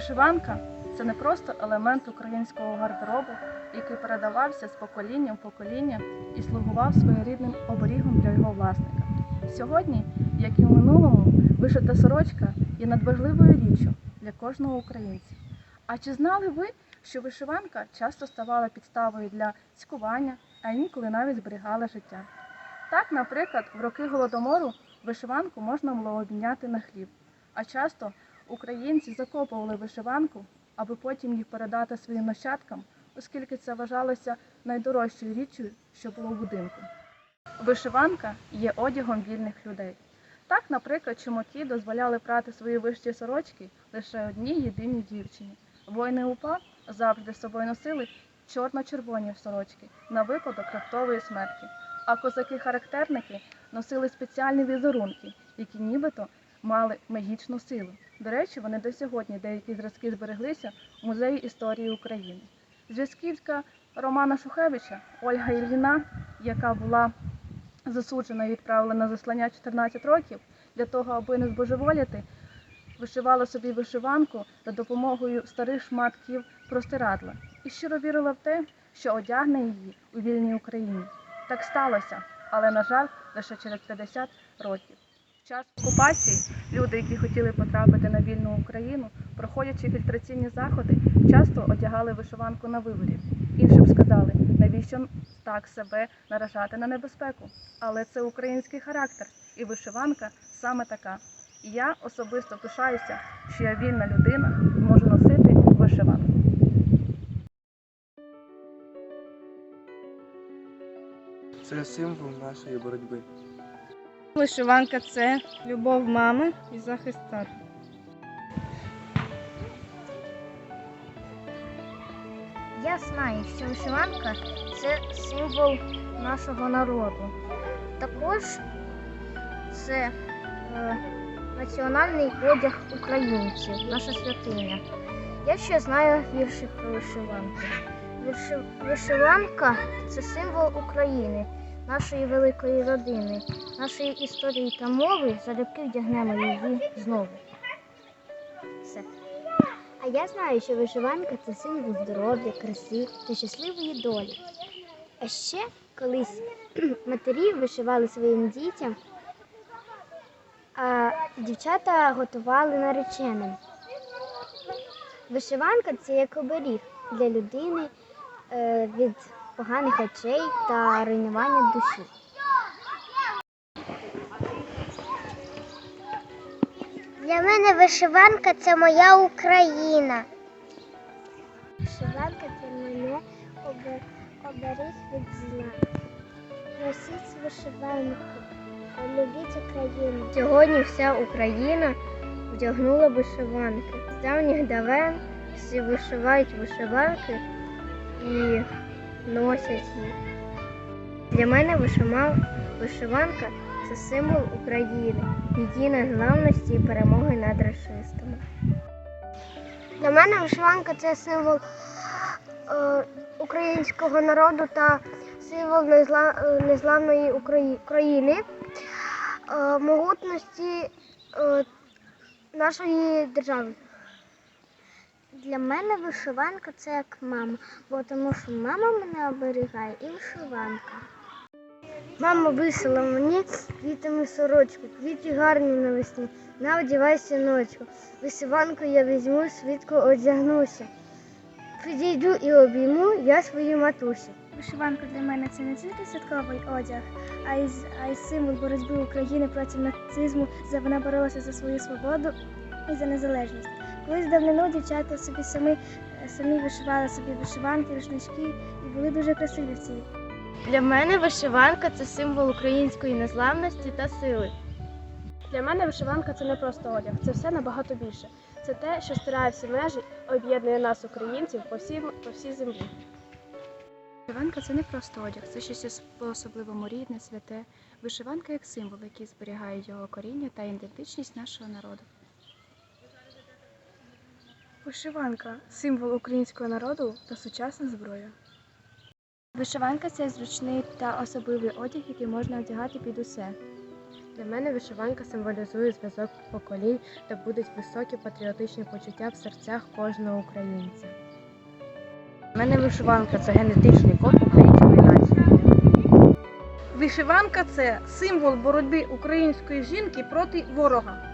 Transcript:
Вишиванка це не просто елемент українського гардеробу, який передавався з покоління в покоління і слугував своєрідним оберігом для його власника. Сьогодні, як і в минулому, вишита сорочка є надважливою річчю для кожного українця. А чи знали ви, що вишиванка часто ставала підставою для цькування, а інколи навіть зберігала життя? Так, наприклад, в роки голодомору вишиванку можна було обміняти на хліб, а часто українці закопували вишиванку, аби потім їх передати своїм нащадкам, оскільки це вважалося найдорожчою річчю, що було в будинку. Вишиванка є одягом вільних людей. Так, наприклад, чумаки дозволяли прати свої вищі сорочки лише одній єдиній дівчині. Воїни УПА завжди з собою носили чорно-червоні сорочки на випадок раптової смерті. А козаки-характерники носили спеціальні візерунки, які нібито мали магічну силу. До речі, вони до сьогодні деякі зразки збереглися в музеї історії України. Зв'язківська Романа Шухевича Ольга Ільїна, яка була засуджена і відправлена на заслання 14 років для того, аби не збожеволіти, вишивала собі вишиванку за допомогою старих шматків простирадла і щиро вірила в те, що одягне її у вільній Україні. Так сталося, але, на жаль, лише через 50 років. Час окупації люди, які хотіли потрапити на вільну Україну, проходячи фільтраційні заходи, часто одягали вишиванку на виборі. Іншим сказали, навіщо так себе наражати на небезпеку. Але це український характер, і вишиванка саме така. І я особисто пишаюся, що я вільна людина і можу носити вишиванку. Це символ нашої боротьби. Вишиванка це любов мами і захист тата. Я знаю, що вишиванка це символ нашого народу. Також це е, національний одяг українців, наша святиня. Я ще знаю вірші про вишиванку. Вишиванка це символ України, нашої великої родини, нашої історії та мови. Залюбки вдягнемо її знову. Все. А я знаю, що вишиванка це символ здоров'я, краси та щасливої долі. А ще колись матері вишивали своїм дітям, а дівчата готували нареченим. Вишиванка це як оберіг для людини е, від поганих очей та руйнування душі. Для мене вишиванка це моя Україна. Вишиванка це мене оберіг від зла. Носіть вишиванку, любіть Україну. Сьогодні вся Україна вдягнула вишиванки. З давніх давен всі вишивають вишиванки і носять їх. Для мене вишиванка це символ України, її незламності і перемоги над расистами. Для мене вишиванка це символ е, українського народу та символ незла, незламної України, е, могутності е, нашої держави. Для мене вишиванка це як мама, бо тому що мама мене оберігає і вишиванка. Мама висила мені квітами сорочку, квіти гарні навесні, на одівай сіночку. Вишиванку я візьму, свідко одягнуся. Підійду і обійму я свою матусю. Вишиванка для мене це не тільки святковий одяг, а й, а й символ боротьби України проти нацизму. Вона боролася за свою свободу і за незалежність. Колись давнину дівчата собі самі, самі вишивали собі вишиванки, рушнички і були дуже красиві в цій. Для мене вишиванка це символ української незламності та сили. Для мене вишиванка це не просто одяг, це все набагато більше. Це те, що стирає всі межі, об'єднує нас, українців, по всій, по всій землі. Вишиванка це не просто одяг, це щось по-особливому рідне, святе. Вишиванка як символ, який зберігає його коріння та ідентичність нашого народу. Вишиванка символ українського народу та сучасна зброя. Вишиванка це зручний та особливий одяг, який можна одягати під усе. Для мене вишиванка символізує зв'язок поколінь та будуть високі патріотичні почуття в серцях кожного українця. У мене вишиванка це генетичний код української нації. Вишиванка це символ боротьби української жінки проти ворога.